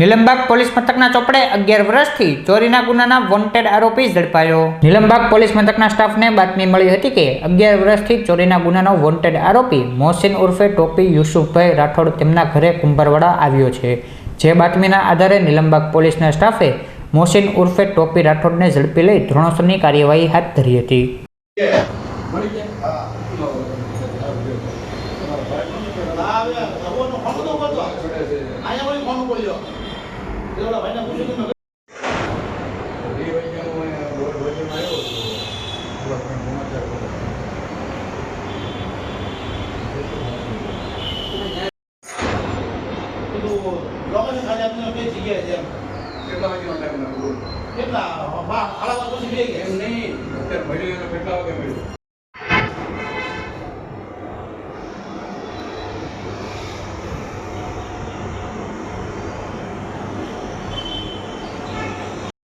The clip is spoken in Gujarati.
નીલમબાગ પોલીસ મથકના ચોપડે અગિયાર વર્ષથી ચોરીના ગુનાના વોન્ટેડ આરોપી ઝડપાયો. નિલમબાગ પોલીસ મથકના સ્ટાફને બાતમી મળી હતી કે અગિયાર વર્ષથી ચોરીના ગુનાનો વોન્ટેડ આરોપી મોહસિન ઉર્ફે ટોપી યુસુફભાઈ રાઠોડ તેમના ઘરે કુંભારવાડા આવ્યો છે. જે બાતમીના આધારે નિલમબાગ પોલીસના સ્ટાફે મોહસિન ઉર્ફે ટોપી રાઠોડને ઝડપી લઈ ધોરણસરની કાર્યવાહી હાથ ધરી હતી. લાગ્યો? કેટલા હાડા પછી બે ગયા. એમ નહીં અત્યારે એને કેટલા વાગે મળ્યું